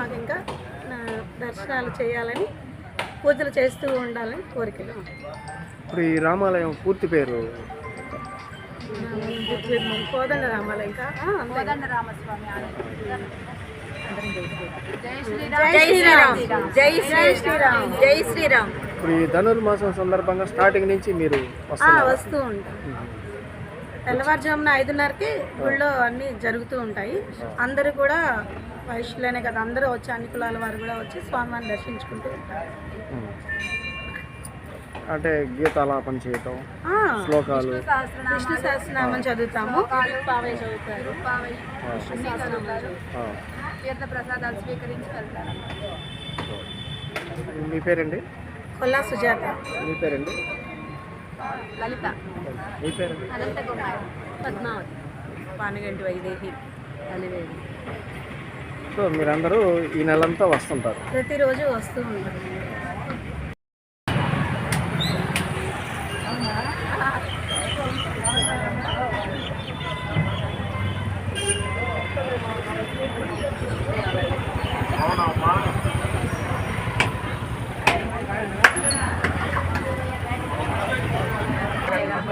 మాకు ఇంకా దర్శనాలు చేయాలని పూజలు చేస్తూ ఉండాలని కోరికలు. ఇప్పుడు ఈ రామాలయం పూర్తి పేరు? కోదండ రామాలయం ఇంకా కోదండ రామస్వామి జై శ్రీరామ్. జై శ్రీరామ్. జై శ్రీరామ్. ఇప్పుడు ఈ ధనుర్మాసం సందర్భంగా స్టార్టింగ్ నుంచి మీరు వస్తూ ఉంటాం. తెల్లవారుజామున ఐదున్నరకి గుళ్ళో అన్ని జరుగుతూ ఉంటాయి. అందరూ కూడా వైశ్యులనే కదా అందరూ వచ్చి అన్ని కులాల వారు కూడా వచ్చి స్వామివారిని దర్శించుకుంటూ ఉంటారు. అంటే గీతాలాపన చేయటం ఆ, శ్లోకాలు. విష్ణు సహస్రనామం చదువుతాము. పావై చదువుతారు. ఆ. తీర్థ ప్రసాదాలు స్వీకరించి వెళ్తారు. మీ పేరండి? కొల్లా సుజాత. మీ పేరండి? లలిత. సో మీరందరూ ఈ నెలంతా వస్తుంటారు. ప్రతిరోజు వస్తూ ఉంటారు.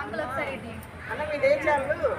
అంకుల్ ఒకసారి అన్న మీ దేశాలు